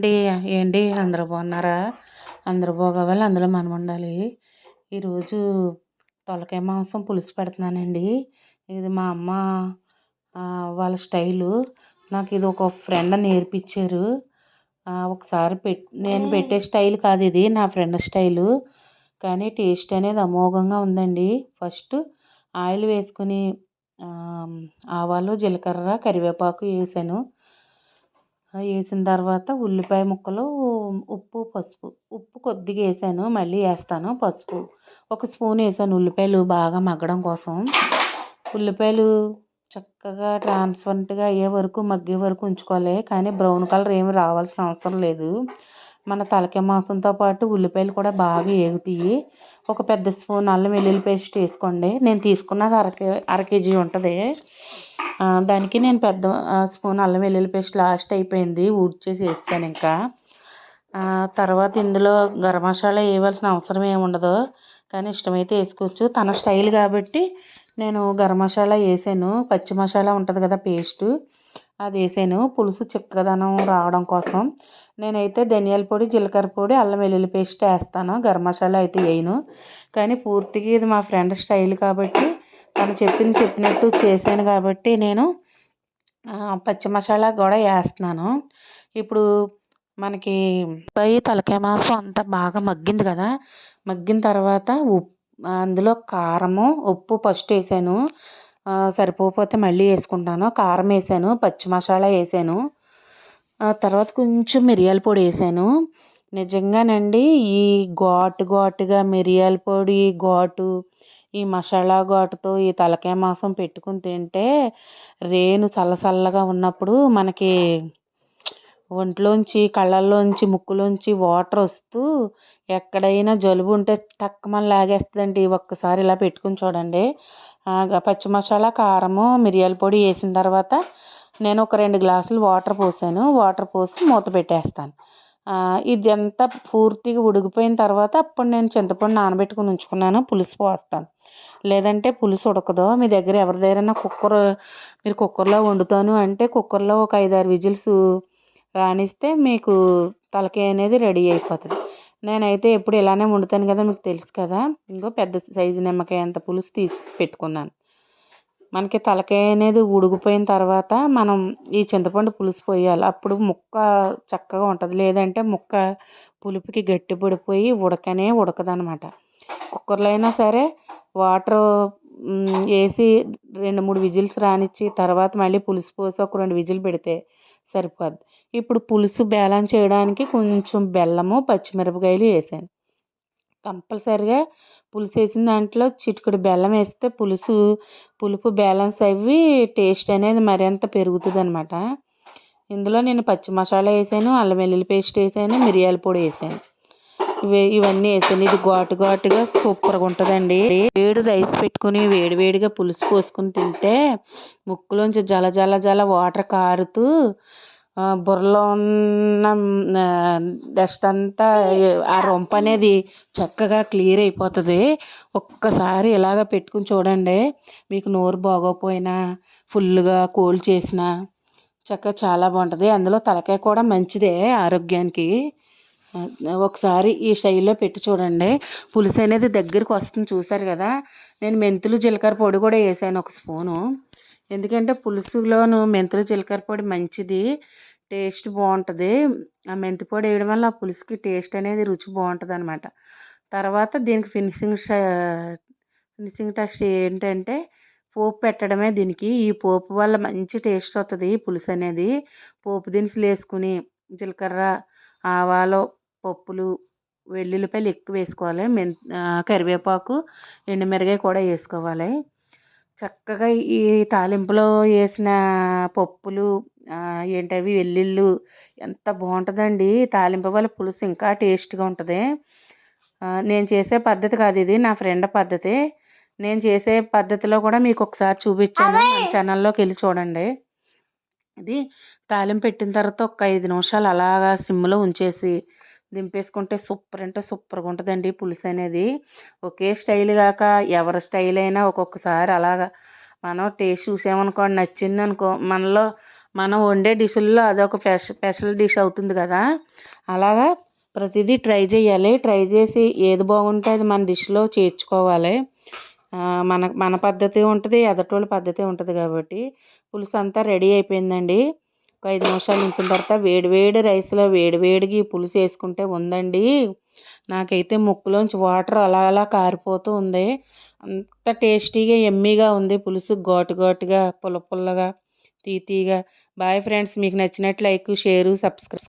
అండి ఏంటి? అందరూ బాగున్నారా? అందరూ బాగోవాలి అందులో మనం ఉండాలి. ఈరోజు తలకాయ మాంసం పులుసు పెడుతున్నానండి. ఇది మా అమ్మ వాళ్ళ స్టైలు. నాకు ఇది ఒక ఫ్రెండ్ నేర్పించారు. ఒకసారి పెట్ నేను పెట్టే స్టైల్ కాదు ఇది నా ఫ్రెండ్ స్టైలు. కానీ టేస్ట్ అనేది అమోఘంగా ఉందండి. ఫస్ట్ ఆయిల్ వేసుకుని ఆవాలు జీలకర్ర కరివేపాకు వేసాను. వేసిన తర్వాత ఉల్లిపాయ ముక్కలు ఉప్పు పసుపు. ఉప్పు కొద్దిగా వేసాను మళ్ళీ వేస్తాను పసుపు. ఒక స్పూన్ వేసాను ఉల్లిపాయలు బాగా మగ్గడం కోసం. ఉల్లిపాయలు చక్కగా ట్రాన్స్పరెంట్గా అయ్యే వరకు మగ్గే వరకు ఉంచుకోవాలి కానీ బ్రౌన్ కలర్ ఏమి రావాల్సిన అవసరం లేదు. మన తలకాయ మాంసంతో పాటు ఉల్లిపాయలు కూడా బాగా ఏగుతాయి. ఒక పెద్ద స్పూన్ అల్లం వెల్లుల్లి పేస్ట్ వేసుకోండి. నేను తీసుకున్నది అర కే అర కేజీ ఉంటుంది. దానికి నేను పెద్ద స్పూన్ అల్లం వెల్లుల్లి పేస్ట్ లాస్ట్ అయిపోయింది ఊడ్చేసి వేసాను ఇంకా. తర్వాత ఇందులో గరం మసాలా వేయవలసిన అవసరం ఏమి ఉండదు కానీ ఇష్టమైతే వేసుకోవచ్చు. తన స్టైల్ కాబట్టి నేను గరం మసాలా వేసాను. పచ్చి మసాలా ఉంటుంది కదా పేస్ట్ అది వేసాను. పులుసు చిక్కదనం రావడం కోసం. నేనైతే ధనియాల పొడి జీలకర్ర పొడి అల్లం వెల్లుల్లి పేస్ట్ వేస్తాను. గరం మసాలా అయితే వేయను. కానీ పూర్తిగా ఇది మా ఫ్రెండ్ స్టైల్ కాబట్టి తను చెప్పింది చెప్పినట్టు చేశాను కాబట్టి నేను పచ్చి మసాలా కూడా వేస్తున్నాను. ఇప్పుడు మనకి పై తలకాయ మాంసం అంతా బాగా మగ్గింది కదా మగ్గిన తర్వాత ఉప్పు అందులో కారము ఉప్పు ఫస్ట్ వేసాను. సరిపోకపోతే మళ్ళీ వేసుకుంటాను. కారం వేసాను పచ్చి మసాలా వేసాను. తర్వాత కొంచెం మిరియాల పొడి వేసాను. నిజంగానండి ఈ ఘాటు ఘాటుగా మిరియాల పొడి ఘాటు ఈ మసాలా ఘాటుతో ఈ తలకాయ మాంసం పెట్టుకుని తింటే రేణు చల్ల చల్లగా ఉన్నప్పుడు మనకి ఒంట్లోంచి కళ్ళల్లోంచి ముక్కులోంచి వాటర్ వస్తూ ఎక్కడైనా జలుబు ఉంటే టక్కుమని లాగేస్తుందండి ఒక్కసారి ఇలా పెట్టుకుని చూడండి. పచ్చి మసాలా కారము మిరియాల పొడి వేసిన తర్వాత నేను ఒక రెండు గ్లాసులు వాటర్ పోసాను. వాటర్ పోసి మూత పెట్టేస్తాను. ఇది పూర్తిగా ఉడికిపోయిన తర్వాత అప్పుడు నేను చింతపండు నానబెట్టుకుని ఉంచుకున్నాను. పులుసు పోస్తాను. లేదంటే పులుసు ఉడకదు. మీ దగ్గర ఎవరి దగ్గరైనా కుక్కర్ మీరు కుక్కర్లో వండుతాను అంటే కుక్కర్లో ఒక ఐదారు విజిల్స్ రానిస్తే మీకు తలకాయ అనేది రెడీ అయిపోతుంది. నేనైతే ఎప్పుడు ఇలానే వండుతాను కదా మీకు తెలుసు కదా. ఇంకో పెద్ద సైజు నిమ్మకాయ అంత పులుసు తీసి పెట్టుకున్నాను. మనకి తలకాయ అనేది ఉడికిపోయిన తర్వాత మనం ఈ చింతపండు పులుసు పోయాలి. అప్పుడు ముక్క చక్కగా ఉంటుంది. లేదంటే ముక్క పులుపుకి గట్టి పడిపోయి ఉడకనే ఉడకదనమాట కుక్కర్లో అయినా సరే వాటర్ వేసి రెండు మూడు విజిల్స్ రానిచ్చి తర్వాత మళ్ళీ పులుసు పోసి ఒక రెండు విజిల్ పెడితే సరిపోద్ది. ఇప్పుడు పులుసు బ్యాలెన్స్ చేయడానికి కొంచెం బెల్లము పచ్చిమిరపకాయలు వేసాను. కంపల్సరిగా పులుసు వేసిన దాంట్లో చిటికెడు బెల్లం వేస్తే పులుసు పులుపు బ్యాలెన్స్ అవి టేస్ట్ అనేది మరింత పెరుగుతుంది అనమాట ఇందులో నేను పచ్చి మసాలా వేసాను అల్లం వెల్లుల్లి పేస్ట్ వేసాను మిరియాల పొడి వేసాను. ఇవి ఇవన్నీ వేసాను. ఇది ఘాటు ఘాటుగా సూపర్గా ఉంటుందండి. వేడి రైస్ పెట్టుకుని వేడివేడిగా పులుసు పోసుకుని తింటే ముక్కులోంచి జల జల జల వాటర్ కారుతూ బుర్రలో ఉన్న డస్ట్ అంతా ఆ రొంప అనేది చక్కగా క్లియర్ అయిపోతుంది. ఒక్కసారి ఇలాగ పెట్టుకుని చూడండి. మీకు నోరు బాగోకపోయినా ఫుల్గా కోల్డ్ చేసిన చక్కగా చాలా బాగుంటుంది. అందులో తలకాయ కూడా మంచిదే ఆరోగ్యానికి. ఒకసారి ఈ స్టైల్లో పెట్టి చూడండి. పులుసు అనేది దగ్గరికి వస్తుంది చూసారు కదా? నేను మెంతులు జీలకర్ర పొడి కూడా వేసాను ఒక స్పూను. ఎందుకంటే పులుసులోను మెంతులు జీలకర్ర పొడి మంచిది టేస్ట్ బాగుంటుంది. ఆ మెంతి పొడి వేయడం వల్ల ఆ పులుసుకి టేస్ట్ అనేది రుచి బాగుంటుంది అనమాట తర్వాత దీనికి ఫినిషింగ్ ఫినిషింగ్ టెస్ట్ ఏంటంటే పోపు పెట్టడమే దీనికి. ఈ పోపు వల్ల మంచి టేస్ట్ వస్తుంది పులుసు అనేది. పోపు దినుసులు వేసుకుని జీలకర్ర ఆవాలు పప్పులు వెల్లుల్లిపాయలు ఎక్కువ వేసుకోవాలి. మెంత్ కరివేపాకు ఎండుమిరగాయ కూడా వేసుకోవాలి. చక్కగా ఈ తాలింపులో వేసిన పప్పులు ఏంటవి వెల్లుల్లి ఎంత బాగుంటుందండి. తాలింపు వల్ల పులుసు ఇంకా టేస్ట్గా ఉంటుంది. నేను చేసే పద్ధతి కాదు ఇది నా ఫ్రెండ్ పద్ధతి. నేను చేసే పద్ధతిలో కూడా మీకు ఒకసారి చూపించాను మన ఛానల్లోకి వెళ్ళి చూడండి. ఇది తాలింపు పెట్టిన తర్వాత ఒక ఐదు నిమిషాలు అలాగా సిమ్లో ఉంచేసి దింపేసుకుంటే సూపర్ అంటే సూపర్గా ఉంటుందండి పులుసు అనేది. ఒకే స్టైల్ కాక ఎవరి స్టైల్ అయినా ఒక్కొక్కసారి అలాగా. మనం టేస్ట్ చూసామనుకోండి నచ్చింది అనుకో మనలో మనం వండే డిషుల్లో అదొక స్పెష స్పెషల్ డిష్ అవుతుంది కదా. అలాగా ప్రతిదీ ట్రై చేయాలి. ట్రై చేసి ఏది బాగుంటే అది మన డిష్లో చేర్చుకోవాలి. మన మన పద్ధతి ఉంటుంది ఎదటోళ్ళ పద్ధతి ఉంటుంది కాబట్టి పులుసు అంతా రెడీ అయిపోయిందండి. ఒక ఐదు నిమిషాలు ఉంచిన తర్వాత వేడివేడి రైస్లో వేడివేడిగా ఈ పులుసు వేసుకుంటే ఉందండి. నాకైతే ముక్కులోంచి వాటర్ అలా అలా కారిపోతూ ఉంది. అంత టేస్టీగా ఎమ్మీగా ఉంది పులుసు. ఘాటు ఘాటుగా పుల్ల పుల్లగా తీతీగా. బాయ్ ఫ్రెండ్స్ మీకు నచ్చినట్లు లైక్ షేరు సబ్స్క్రైబ్